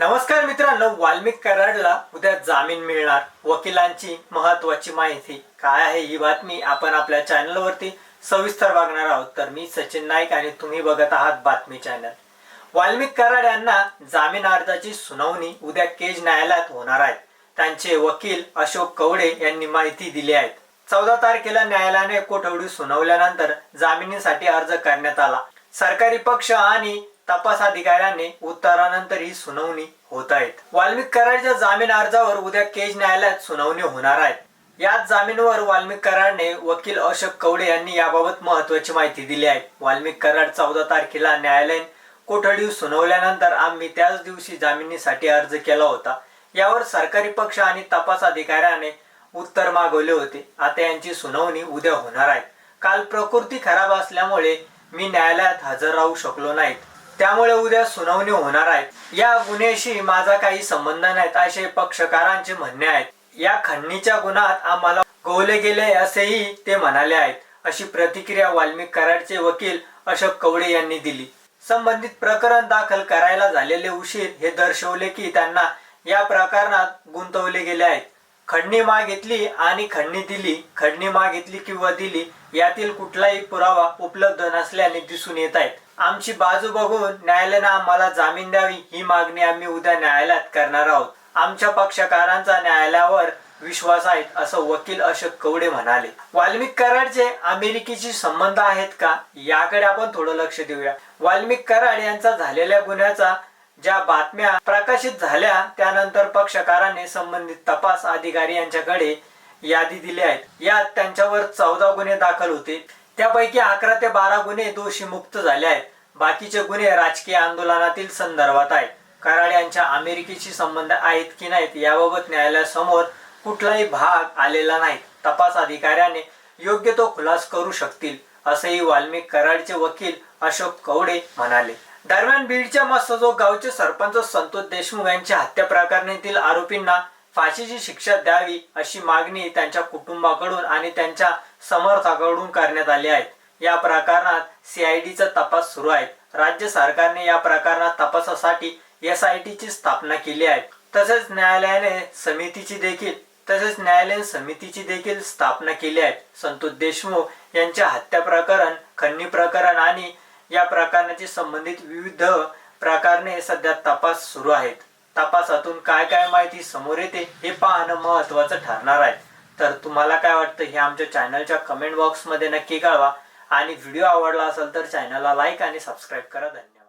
नमस्कार मित्रांनो वाल्मिक कराडला उद्या जामीन मिळणार. वकिलांची महत्वाची माहिती काय आहे ही बातमी आपण आपल्या चॅनलवरती सविस्तर बघणार आहोत. तर मी सचिन नाईक आणि तुम्ही बघत आहात बातमी चॅनल. वाल्मिक कराड यांना जामीन अर्जाची सुनावणी उद्या केज न्यायालयात होणार आहे. त्यांचे वकील अशोक कवडे यांनी माहिती दिली आहे. चौदा तारखेला न्यायालयाने कोठवडी सुनावल्यानंतर जामिनीसाठी अर्ज करण्यात आला. सरकारी पक्ष आणि तपास अधिकाऱ्याने उत्तरानंतर ही सुनावणी होत आहेत. वाल्मिक कराडच्या जामीन अर्जावर उद्या केज न्यायालयात सुनावणी होणार आहे. याच जामीनवर वाल्मिक कराडने वकील अशोक कवडे यांनी याबाबत महत्वाची माहिती दिली आहे. वाल्मिक कराड चौदा तारखेला न्यायालयीन कोठडी सुनावल्यानंतर आम्ही त्याच दिवशी जामिनीसाठी अर्ज केला होता. यावर सरकारी पक्ष आणि तपास अधिकाऱ्याने उत्तर मागवले होते. आता यांची सुनावणी उद्या होणार आहे. काल प्रकृती खराब असल्यामुळे मी न्यायालयात हजर राहू शकलो नाहीत. त्यामुळे उद्या सुनावणी होणार आहे. या गुन्ह्याशी माझा काही संबंध नाहीत असे पक्षकारांचे म्हणणे आहेत. या खंडणीच्या गुन्ह्यात आम्हाला गोवले गेले असेही ते म्हणाले आहेत अशी प्रतिक्रिया वाल्मिक कराडचे वकील अशोक कवडे यांनी दिली. संबंधित प्रकरण दाखल करायला झालेले उशीर हे दर्शवले की त्यांना या प्रकरणात गुंतवले गेले आहेत. खंडणी मागितली आणि खंडणी दिली. खंडणी मागितली किंवा दिली यातील कुठलाही पुरावा उपलब्ध नसल्याने दिसून येत आहेत. आमची बाजू बघून न्यायालयानं आम्हाला जामीन द्यावी ही मागणी आम्ही उद्या न्यायालयात करणार आहोत. आमच्या पक्षकारांचा न्यायालयावर विश्वास आहे असं वकील अशोक कवडे म्हणाले. वाल्मिक कराडचे अमेरिकेशी संबंध आहेत का? याकडे आपण थोडं लक्ष देऊया. वाल्मिक कराड यांचा झालेल्या गुन्ह्याचा ज्या बातम्या प्रकाशित झाल्या त्यानंतर पक्षकारांनी संबंधित तपास अधिकारी यांच्याकडे यादी दिली आहे यात त्यांच्यावर चौदा गुन्हे दाखल होते. त्यापैकी अकरा ते बारा गुन्हे दोषी मुक्त झाले आहेत. बाकीचे गुन्हे राजकीय आंदोलनातील संदर्भात आहेत. कराड यांच्या अमेरिकेशी संबंध आहेत की नाहीत याबाबत न्यायालयासमोर कुठलाही भाग आलेला नाही. तपास अधिकाऱ्याने योग्य तो खुलास करू शकतील असेही वाल्मिक कराडचे वकील अशोक कवडे म्हणाले. दरम्यान बीडच्या मस्तजोग गावचे सरपंच संतोष देशमुख यांच्या हत्या प्रकरणातील आरोपींना फाशीची शिक्षा द्यावी अशी मागणी त्यांच्या कुटुंबाकडून आणि त्यांच्या समर्थकाकडून करण्यात आली आहे. या प्रकरणात सीआयडीचा तपास सुरू आहे. राज्य सरकारने या प्रकरणात तपासासाठी एस आय टीची स्थापना केली आहे. तसेच न्यायालयाने समितीची देखील तसेच न्यायालयीन समितीची देखील स्थापना केली आहे. संतोष देशमुख यांच्या हत्या प्रकरण खंडणी प्रकरण आणि या प्रकरणाची संबंधित विविध प्रकारने सध्या तपास सुरू आहेत. तपासातून काय काय माहिती समोर येते हे पाहणं महत्वाचं ठरणार आहे. तर तुम्हाला काय वाटतं हे आमच्या चॅनलच्या कमेंट बॉक्समध्ये नक्की कळवा. आणि व्हिडिओ आवडला असेल तर चॅनलला लाईक आणि सबस्क्राईब करा. धन्यवाद.